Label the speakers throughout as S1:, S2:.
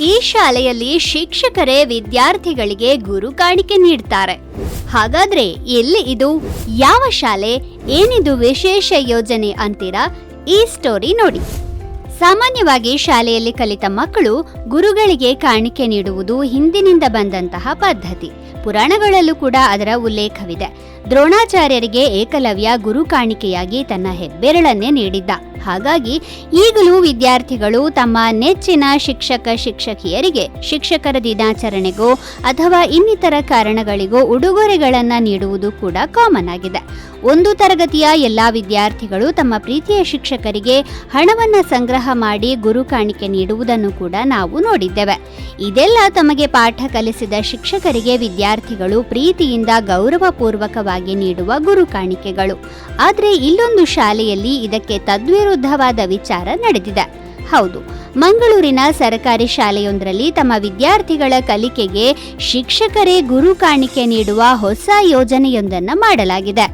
S1: ಈ ಶಾಲೆಯಲ್ಲಿ ಶಿಕ್ಷಕರೇ ವಿದ್ಯಾರ್ಥಿಗಳಿಗೆ ಗುರು ಕಾಣಿಕೆ ನೀಡ್ತಾರೆ. ಹಾಗಾದ್ರೆ ಎಲ್ಲಿ ಇದು? ಯಾವ ಶಾಲೆ? ಏನಿದು ವಿಶೇಷ ಯೋಜನೆ ಅಂತೀರಾ? ಈ ಸ್ಟೋರಿ ನೋಡಿ. ಸಾಮಾನ್ಯವಾಗಿ ಶಾಲೆಯಲ್ಲಿ ಕಲಿತ ಮಕ್ಕಳು ಗುರುಗಳಿಗೆ ಕಾಣಿಕೆ ನೀಡುವುದು ಹಿಂದಿನಿಂದ ಬಂದಂತಹ ಪದ್ಧತಿ. ಪುರಾಣಗಳಲ್ಲೂ ಕೂಡ ಅದರ ಉಲ್ಲೇಖವಿದೆ. ದ್ರೋಣಾಚಾರ್ಯರಿಗೆ ಏಕಲವ್ಯ ಗುರು ಕಾಣಿಕೆಯಾಗಿ ತನ್ನ ಹೆಬ್ಬೆರಳನ್ನೇ ನೀಡಿದ್ದ. ಹಾಗಾಗಿ ಈಗಲೂ ವಿದ್ಯಾರ್ಥಿಗಳು ತಮ್ಮ ನೆಚ್ಚಿನ ಶಿಕ್ಷಕ ಶಿಕ್ಷಕಿಯರಿಗೆ, ಶಿಕ್ಷಕರ ದಿನಾಚರಣೆಗೋ ಅಥವಾ ಇನ್ನಿತರ ಕಾರಣಗಳಿಗೋ ಉಡುಗೊರೆಗಳನ್ನು ನೀಡುವುದು ಕೂಡ ಕಾಮನ್ ಆಗಿದೆ. ಒಂದು ತರಗತಿಯ ಎಲ್ಲ ವಿದ್ಯಾರ್ಥಿಗಳು ತಮ್ಮ ಪ್ರೀತಿಯ ಶಿಕ್ಷಕರಿಗೆ ಹಣವನ್ನು ಸಂಗ್ರಹ ಮಾಡಿ ಗುರು ಕಾಣಿಕೆ ನೀಡುವುದನ್ನು ಕೂಡ ನಾವು ನೋಡಿದ್ದೇವೆ. ಇದೆಲ್ಲ ತಮಗೆ ಪಾಠ ಕಲಿಸಿದ ಶಿಕ್ಷಕರಿಗೆ ವಿದ್ಯಾರ್ಥಿಗಳು ಪ್ರೀತಿಯಿಂದ ಗೌರವಪೂರ್ವಕವಾಗಿ ನೀಡುವ ಗುರು ಕಾಣಿಕೆಗಳು. ಆದರೆ ಇಲ್ಲೊಂದು ಶಾಲೆಯಲ್ಲಿ ಇದಕ್ಕೆ ತದ್ವಿರುದ್ಧವಾದ ವಿಚಾರ ನಡೆದಿದೆ. ಹೌದು, ಮಂಗಳೂರಿನ ಸರ್ಕಾರಿ ಶಾಲೆಯೊಂದರಲ್ಲಿ ತಮ್ಮ ವಿದ್ಯಾರ್ಥಿಗಳ ಕಲಿಕೆಗೆ ಶಿಕ್ಷಕರೇ ಗುರು ಕಾಣಿಕೆ ನೀಡುವ ಹೊಸ ಯೋಜನೆಯೊಂದನ್ನು ಮಾಡಲಾಗಿದೆ.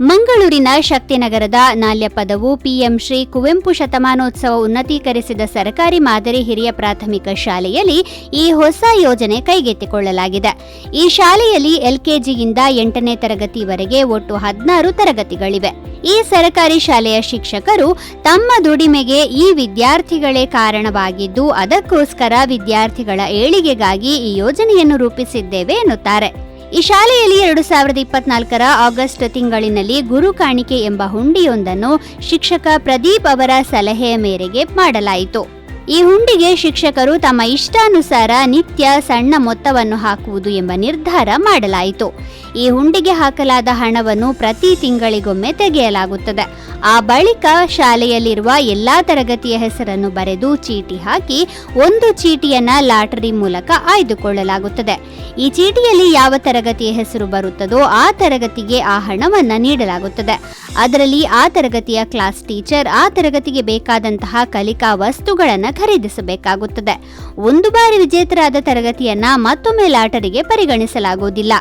S1: ಮಂಗಳೂರಿನ ಶಕ್ತಿನಗರದ ನಾಲ್ಯಪದವು ಪಿಎಂ ಶ್ರೀ ಕುವೆಂಪು ಶತಮಾನೋತ್ಸವ ಉನ್ನತೀಕರಿಸಿದ ಸರ್ಕಾರಿ ಮಾದರಿ ಹಿರಿಯ ಪ್ರಾಥಮಿಕ ಶಾಲೆಯಲ್ಲಿ ಈ ಹೊಸ ಯೋಜನೆ ಕೈಗೆತ್ತಿಕೊಳ್ಳಲಾಗಿದೆ. ಈ ಶಾಲೆಯಲ್ಲಿ ಎಲ್ಕೆಜಿಯಿಂದ ಎಂಟನೇ ತರಗತಿವರೆಗೆ ಒಟ್ಟು ಹದಿನಾರು ತರಗತಿಗಳಿವೆ. ಈ ಸರ್ಕಾರಿ ಶಾಲೆಯ ಶಿಕ್ಷಕರು ತಮ್ಮ ದುಡಿಮೆಗೆ ಈ ವಿದ್ಯಾರ್ಥಿಗಳೇ ಕಾರಣವಾಗಿದ್ದು, ಅದಕ್ಕೋಸ್ಕರ ವಿದ್ಯಾರ್ಥಿಗಳ ಏಳಿಗೆಗಾಗಿ ಈ ಯೋಜನೆಯನ್ನು ರೂಪಿಸಿದ್ದೇವೆ ಎನ್ನುತ್ತಾರೆ. ಈ ಶಾಲೆಯಲ್ಲಿ ಎರಡು ಸಾವಿರದ ಇಪ್ಪತ್ನಾಲ್ಕರ ಆಗಸ್ಟ್ ತಿಂಗಳಿನಲ್ಲಿ ಗುರು ಕಾಣಿಕೆ ಎಂಬ ಹುಂಡಿಯೊಂದನ್ನು ಶಿಕ್ಷಕ ಪ್ರದೀಪ್ ಅವರ ಸಲಹೆಯ ಮೇರೆಗೆ ಮಾಡಲಾಯಿತು. ಈ ಹುಂಡಿಗೆ ಶಿಕ್ಷಕರು ತಮ್ಮ ಇಷ್ಟಾನುಸಾರ ನಿತ್ಯ ಸಣ್ಣ ಮೊತ್ತವನ್ನು ಹಾಕುವುದು ಎಂಬ ನಿರ್ಧಾರ ಮಾಡಲಾಯಿತು. ಈ ಹುಂಡಿಗೆ ಹಾಕಲಾದ ಹಣವನ್ನು ಪ್ರತಿ ತಿಂಗಳಿಗೊಮ್ಮೆ ತೆಗೆಯಲಾಗುತ್ತದೆ. ಆ ಬಳಿಕ ಶಾಲೆಯಲ್ಲಿರುವ ಎಲ್ಲಾ ತರಗತಿಯ ಹೆಸರನ್ನು ಬರೆದು ಚೀಟಿ ಹಾಕಿ ಒಂದು ಚೀಟಿಯನ್ನ ಲಾಟರಿ ಮೂಲಕ ಆಯ್ದುಕೊಳ್ಳಲಾಗುತ್ತದೆ. ಈ ಚೀಟಿಯಲ್ಲಿ ಯಾವ ತರಗತಿಯ ಹೆಸರು ಬರುತ್ತದೋ ಆ ತರಗತಿಗೆ ಆ ಹಣವನ್ನ ನೀಡಲಾಗುತ್ತದೆ. ಅದರಲ್ಲಿ ಆ ತರಗತಿಯ ಕ್ಲಾಸ್ ಟೀಚರ್ ಆ ತರಗತಿಗೆ ಬೇಕಾದಂತಹ ಕಲಿಕಾ ವಸ್ತುಗಳನ್ನು ಖರೀದಿಸಬೇಕಾಗುತ್ತದೆ. ಒಂದು ಬಾರಿ ವಿಜೇತರಾದ ತರಗತಿಯನ್ನ ಮತ್ತೊಮ್ಮೆ ಲಾಟರಿಗೆ ಪರಿಗಣಿಸಲಾಗುವುದಿಲ್ಲ.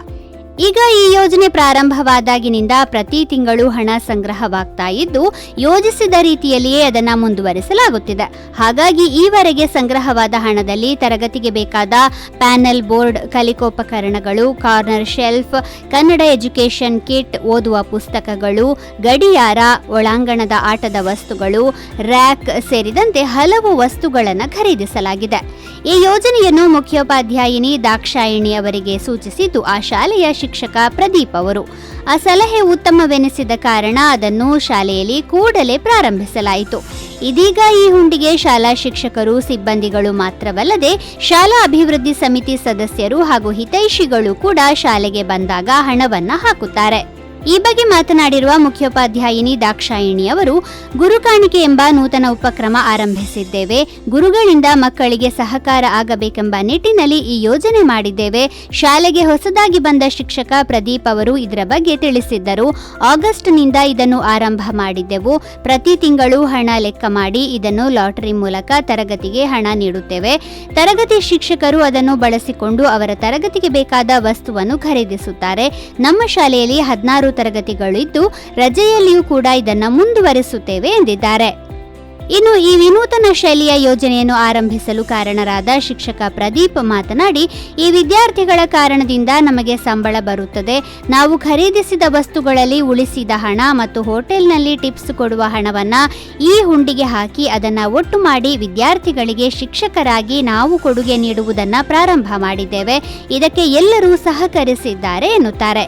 S1: ಈಗ ಈ ಯೋಜನೆ ಪ್ರಾರಂಭವಾದಾಗಿನಿಂದ ಪ್ರತಿ ತಿಂಗಳು ಹಣ ಸಂಗ್ರಹವಾಗ್ತಾ ಇದ್ದು, ಯೋಜಿಸಿದ ರೀತಿಯಲ್ಲಿಯೇ ಅದನ್ನು ಮುಂದುವರಿಸಲಾಗುತ್ತಿದೆ. ಹಾಗಾಗಿ ಈವರೆಗೆ ಸಂಗ್ರಹವಾದ ಹಣದಲ್ಲಿ ತರಗತಿಗೆ ಬೇಕಾದ panel board, ಕಲಿಕೋಪಕರಣಗಳು, corner shelf, Kannada education kit, ಓದುವ ಪುಸ್ತಕಗಳು, ಗಡಿಯಾರ, ಒಳಾಂಗಣದ ಆಟದ ವಸ್ತುಗಳು, ರ್ಯಾಕ್ ಸೇರಿದಂತೆ ಹಲವು ವಸ್ತುಗಳನ್ನು ಖರೀದಿಸಲಾಗಿದೆ. ಈ ಯೋಜನೆಯನ್ನು ಮುಖ್ಯೋಪಾಧ್ಯಾಯಿನಿ ದಾಕ್ಷಾಯಿಣಿ ಅವರಿಗೆ ಸೂಚಿಸಿದ್ದು, ಆ ಶಾಲೆಯ ಶಿಕ್ಷಕ ಪ್ರದೀಪ್ ಅವರು. ಆ ಸಲಹೆ ಉತ್ತಮವೆನಿಸಿದ ಕಾರಣ ಅದನ್ನು ಶಾಲೆಯಲ್ಲಿ ಕೂಡಲೇ ಪ್ರಾರಂಭಿಸಲಾಯಿತು. ಇದೀಗ ಈ ಹುಂಡಿಗೆ ಶಾಲಾ ಶಿಕ್ಷಕರು, ಸಿಬ್ಬಂದಿಗಳು ಮಾತ್ರವಲ್ಲದೆ ಶಾಲಾ ಅಭಿವೃದ್ಧಿ ಸಮಿತಿ ಸದಸ್ಯರು ಹಾಗೂ ಹಿತೈಷಿಗಳು ಕೂಡ ಶಾಲೆಗೆ ಬಂದಾಗ ಹಣವನ್ನು ಹಾಕುತ್ತಾರೆ. ಈ ಬಗ್ಗೆ ಮಾತನಾಡಿರುವ ಮುಖ್ಯೋಪಾಧ್ಯಾಯಿನಿ ದಾಕ್ಷಾಯಿಣಿ ಅವರು ಗುರುಕಾಣಿಕೆ ಎಂಬ ನೂತನ ಉಪಕ್ರಮ ಆರಂಭಿಸಿದ್ದೇವೆ. ಗುರುಗಳಿಂದ ಮಕ್ಕಳಿಗೆ ಸಹಕಾರ ಆಗಬೇಕೆಂಬ ನಿಟ್ಟಿನಲ್ಲಿ ಈ ಯೋಜನೆ ಮಾಡಿದ್ದೇವೆ. ಶಾಲೆಗೆ ಹೊಸದಾಗಿ ಬಂದ ಶಿಕ್ಷಕ ಪ್ರದೀಪ್ ಅವರು ಇದರ ಬಗ್ಗೆ ತಿಳಿಸಿದ್ದರು. ಆಗಸ್ಟ್ನಿಂದ ಇದನ್ನು ಆರಂಭ ಮಾಡಿದ್ದೆವು. ಪ್ರತಿ ತಿಂಗಳು ಹಣ ಲೆಕ್ಕ ಮಾಡಿ ಇದನ್ನು ಲಾಟರಿ ಮೂಲಕ ತರಗತಿಗೆ ಹಣ ನೀಡುತ್ತೇವೆ. ತರಗತಿ ಶಿಕ್ಷಕರು ಅದನ್ನು ಬಳಸಿಕೊಂಡು ಅವರ ತರಗತಿಗೆ ಬೇಕಾದ ವಸ್ತುವನ್ನು ಖರೀದಿಸುತ್ತಾರೆ. ನಮ್ಮ ಶಾಲೆಯಲ್ಲಿ ಹದಿನಾರು ತರಗತಿಗಳಿದ್ದು ರಜೆಯಲ್ಲಿಯೂ ಕೂಡ ಇದನ್ನು ಮುಂದುವರಿಸುತ್ತೇವೆ ಎಂದಿದ್ದಾರೆ. ಇನ್ನು ಈ ವಿನೂತನ ಶೈಲಿಯ ಯೋಜನೆಯನ್ನು ಆರಂಭಿಸಲು ಕಾರಣರಾದ ಶಿಕ್ಷಕ ಪ್ರದೀಪ್ ಮಾತನಾಡಿ, ಈ ವಿದ್ಯಾರ್ಥಿಗಳ ಕಾರಣದಿಂದ ನಮಗೆ ಸಂಬಳ ಬರುತ್ತದೆ. ನಾವು ಖರೀದಿಸಿದ ವಸ್ತುಗಳಲ್ಲಿ ಉಳಿಸಿದ ಹಣ ಮತ್ತು ಹೋಟೆಲ್ನಲ್ಲಿ ಟಿಪ್ಸ್ ಕೊಡುವ ಹಣವನ್ನು ಈ ಹುಂಡಿಗೆ ಹಾಕಿ ಅದನ್ನು ಒಟ್ಟು ಮಾಡಿ ವಿದ್ಯಾರ್ಥಿಗಳಿಗೆ ಶಿಕ್ಷಕರಾಗಿ ನಾವು ಕೊಡುಗೆ ನೀಡುವುದನ್ನು ಪ್ರಾರಂಭ ಮಾಡಿದ್ದೇವೆ. ಇದಕ್ಕೆ ಎಲ್ಲರೂ ಸಹಕರಿಸಿದ್ದಾರೆ ಎನ್ನುತ್ತಾರೆ.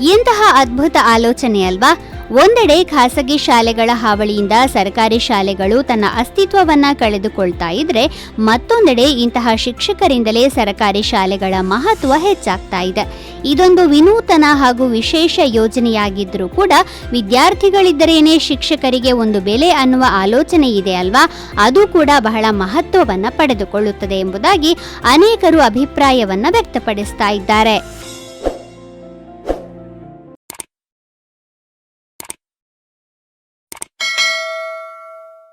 S1: ಇಂತಹ ಅದ್ಭುತ ಆಲೋಚನೆ ಅಲ್ವಾ? ಒಂದೆಡೆ ಖಾಸಗಿ ಶಾಲೆಗಳ ಹಾವಳಿಯಿಂದ ಸರ್ಕಾರಿ ಶಾಲೆಗಳು ತನ್ನ ಅಸ್ತಿತ್ವವನ್ನ ಕಳೆದುಕೊಳ್ತಾ ಇದ್ರೆ ಮತ್ತೊಂದೆಡೆ ಇಂತಹ ಶಿಕ್ಷಕರಿಂದಲೇ ಸರ್ಕಾರಿ ಶಾಲೆಗಳ ಮಹತ್ವ ಹೆಚ್ಚಾಗ್ತಾ ಇದೆ. ಇದೊಂದು ವಿನೂತನ ಹಾಗೂ ವಿಶೇಷ ಯೋಜನೆಯಾಗಿದ್ರೂ ಕೂಡ ವಿದ್ಯಾರ್ಥಿಗಳಿದ್ದರೇನೆ ಶಿಕ್ಷಕರಿಗೆ ಒಂದು ಬೆಲೆ ಅನ್ನುವ ಆಲೋಚನೆ ಇದೆ ಅಲ್ವಾ? ಅದು ಕೂಡ ಬಹಳ ಮಹತ್ವವನ್ನ ಪಡೆದುಕೊಳ್ಳುತ್ತದೆ ಎಂಬುದಾಗಿ ಅನೇಕರು ಅಭಿಪ್ರಾಯವನ್ನ ವ್ಯಕ್ತಪಡಿಸ್ತಾ ಇದ್ದಾರೆ.